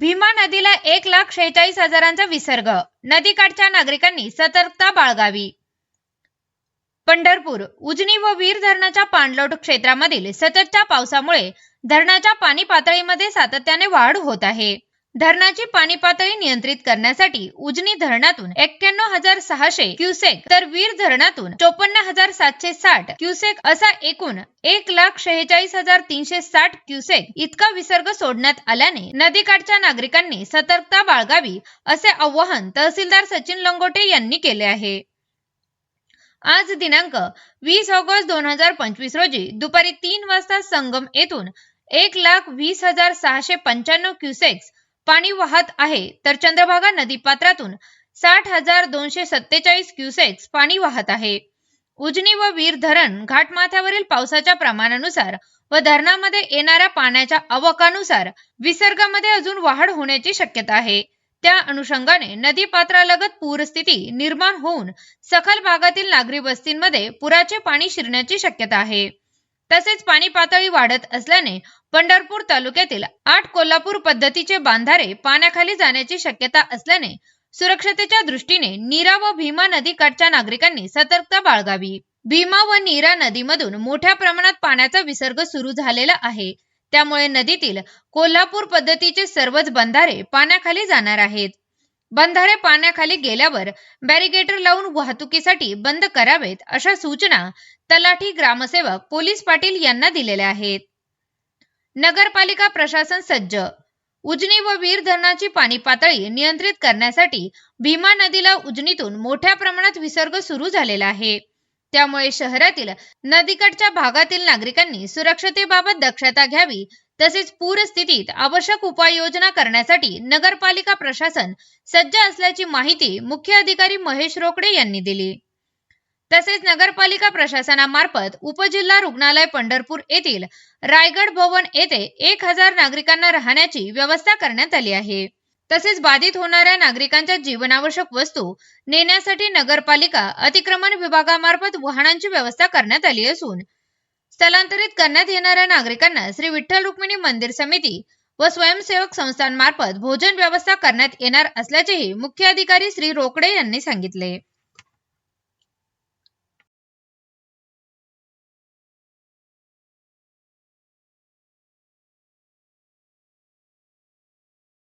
भीमा नदीला एक लाख शेहेचाळीस हजारांचा विसर्ग. नदीकाठच्या नागरिकांनी सतर्कता बाळगावी. पंढरपूर उजनी व वीर धरणाच्या पाणलोट क्षेत्रामधील सततच्या पावसामुळे धरणाच्या पाणी पातळीमध्ये सातत्याने वाढ होत आहे. धरणाची पाणी पातळी नियंत्रित करण्यासाठी उजनी धरणातून एक्क्याण्णव हजार सहाशे क्युसेक तर वीर धरणातून चोपन्न हजार सातशे साठ क्युसेक असा एकूण एक लाख शेहेचाळीस हजार तीनशे साठ क्युसेक इतका विसर्ग सोडण्यात आल्याने नदीकाठच्या नागरिकांनी सतर्कता बाळगावी असे आवाहन तहसीलदार सचिन लंगोटे यांनी केले आहे. आज दिनांक वीस ऑगस्ट दोन हजार पंचवीस रोजी दुपारी तीन वाजता संगम येथून एक लाख वीस हजार सहाशे पंच्याण्णव क्युसेक्स पाणी वाहत आहे तर चंद्रभागा नदीपात्रातून साठ हजार दोनशे सत्तेचाळीस क्युसेक्स पाणी वाहत आहे. उजनी व वीर धरण घाटमाथ्यावरील पावसाच्या प्रमाणानुसार व धरणामध्ये येणाऱ्या पाण्याच्या आवकानुसार विसर्गामध्ये अजून वाढ होण्याची शक्यता आहे. त्या अनुषंगाने नदी पात्रालगत पूरस्थिती निर्माण होऊन सखल भागातील नागरी वस्तींमध्ये पुराचे पाणी शिरण्याची शक्यता आहे. तसेच पाणी पातळी वाढत असल्याने पंढरपूर तालुक्यातील आठ कोल्हापूर पद्धतीचे बांधारे पाण्याखाली जाण्याची शक्यता असल्याने सुरक्षतेच्या दृष्टीने नीरा व भीमा नदीकाठच्या नागरिकांनी सतर्कता बाळगावी. भीमा व नीरा नदीमधून मोठ्या प्रमाणात पाण्याचा विसर्ग सुरू झालेला आहे. त्यामुळे नदीतील कोल्हापूर पद्धतीचे सर्वच बंधारे पाण्याखाली जाणार आहेत. बंधारे पाण्याखाली गेल्यावर बॅरिगेटर लावून वाहतुकीसाठी बंद करावेत अशा सूचना तलाठी ग्रामसेवक पोलीस पाटील यांना दिलेल्या आहेत. नगरपालिका प्रशासन सज्ज. उजनी व वीर धरणाची पाणी पातळी नियंत्रित करण्यासाठी भीमा नदीला उजनीतून मोठ्या प्रमाणात विसर्ग सुरू झालेला आहे. त्यामुळे शहरातील नदीकडच्या भागातील नागरिकांनी सुरक्षतेबाबत दक्षता घ्यावी तसेच पूरस्थितीत आवश्यक उपाययोजना करण्यासाठी नगरपालिका प्रशासन सज्ज असल्याची माहिती मुख्य अधिकारी महेश रोकडे यांनी दिली. तसेच नगरपालिका प्रशासनामार्फत उपजिल्हा रुग्णालय पंढरपूर येथील रायगड भवन येथे एक हजार नागरिकांना राहण्याची व्यवस्था करण्यात आली आहे. तसेच बाधित होणाऱ्या नागरिकांच्या जीवनावश्यक वस्तू नेण्यासाठी नगरपालिका अतिक्रमण विभागामार्फत वाहनांची व्यवस्था करण्यात आली असून स्थलांतरित करण्यात येणाऱ्या नागरिकांना श्री विठ्ठल रुक्मिणी मंदिर समिती व स्वयंसेवक संस्थांमार्फत भोजन व्यवस्था करण्यात येणार असल्याचेही मुख्य अधिकारी श्री रोकडे यांनी सांगितले.